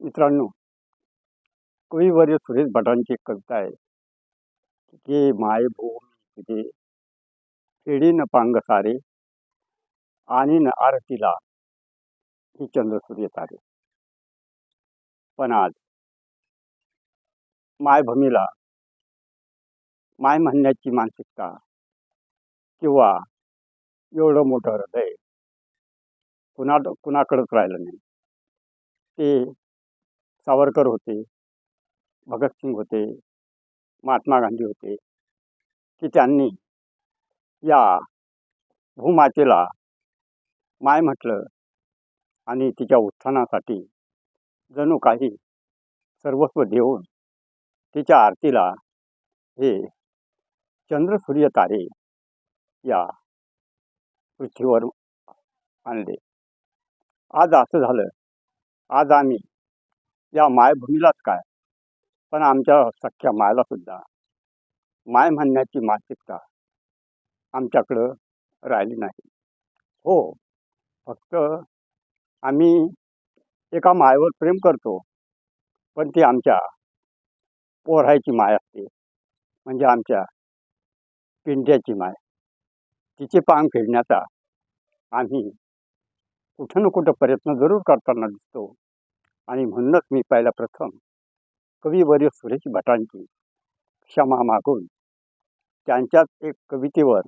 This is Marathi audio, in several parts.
मित्रांनो कविवर्य सुरेश भटांची कविता आहे. की माय भूमी तुझे न पांग सारे आणि न आरतीला ही चंद्र सूर्य तारे. पण आज मायभूमीला माय म्हणण्याची मानसिकता किंवा एवढं मोठं हृदय कुणा कुणाकडंच राहिलं नाही. ते सावरकर होते भगतसिंग होते महात्मा गांधी होते की त्यांनी या भूमातेला माय म्हटलं आणि तिच्या उत्थानासाठी जणू काही सर्वस्व देऊन तिच्या आरतीला हे चंद्र सूर्य तारे या पृथ्वीवर आणले. आज असं झालं. आज आम्ही या मायभूमीलाच काय? पण आमच्या सख्या मायला सुद्धा. माय म्हणण्याची मानसिकता आमच्याकडं राहिली नाही. हो फक्त आम्ही एका मायवर प्रेम करतो पण ती आमच्या पोरायची माय असते. म्हणजे आमच्या पिंट्याची माय. तिचे पांग फेडण्याचा आम्ही कुठं ना कुठं प्रयत्न जरूर करताना दिसतो. आणि म्हणूनच मी पहिला प्रथम कवीवर्य सुरेश भटांची क्षमा मागून त्यांच्याच एक कवितेवर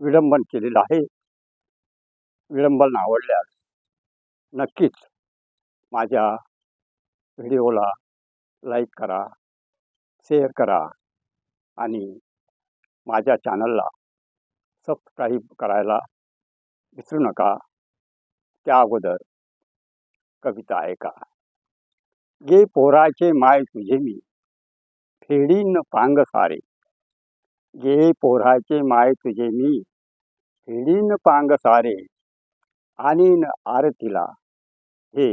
विडंबन केलेलं आहे. विडंबन आवडल्यास नक्कीच माझ्या व्हिडिओला लाईक करा शेअर करा आणि माझ्या चॅनलला सबस्क्राईब करायला विसरू नका. त्या अगोदर कविता ऐका. गे पोराचे माय तुझे मी. फेडीन पांग सारे. गे पोराचे माय तुझे मी. फेडीन पांग सारे. आणि न आरतीला. हे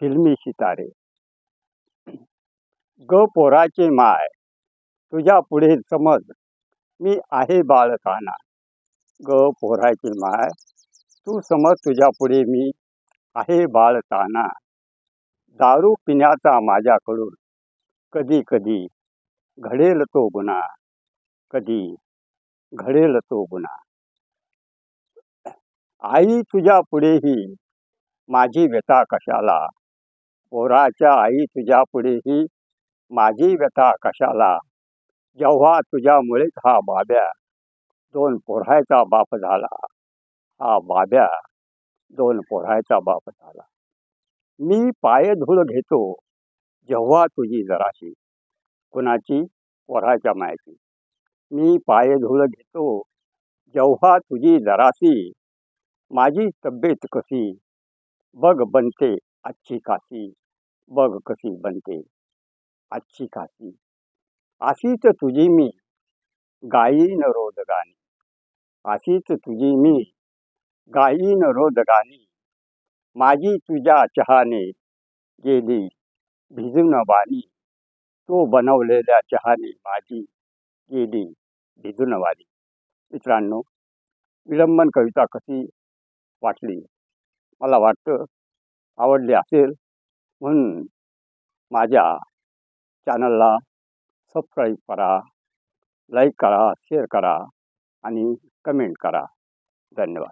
फिल्मी सितारे. ग पोराचे माय तुझ्या पुढे समज. मी आहे बाळकाना ग पोराचे माय तू समज तुझ्या पुढे मी. आहे बाळताना दारू पिण्याचा माझ्याकडून कधी कधी घडेल तो गुन्हा. कधी घडेल तो गुन्हा. आई तुझ्या पुढेही माझी व्यथा कशाला? पोराच्या आई तुझ्या पुढेही माझी व्यथा कशाला? जेव्हा तुझ्यामुळेच हा बाब्या दोन पोरायचा बाप झाला. हा बाब्या दोन पोरायचा बाप झाला. मी पायधूळ घेतो जेव्हा तुझी जराशी. कुणाची? पोराच्या मायाची. मी पायधूळ घेतो जेव्हा तुझी जराशी. माझी तब्येत कशी? बघ बनते आजची काशी. बघ कशी बनते आजची काशी. अशीच तुझी मी. गायीन रोज गाणी अशीच तुझी मी. गायीन रोदगानी माझी तुझ्या चहाने गेली भिजून वाणी तो बनवलेल्या चहाने माझी गेली भिजून वाणी मित्रांनो विलंबन कविता कशी वाटली? मला वाटतं आवडली असेल. म्हणून माझ्या चॅनलला सबस्क्राईब करा लाईक करा शेअर करा आणि कमेंट करा. धन्यवाद.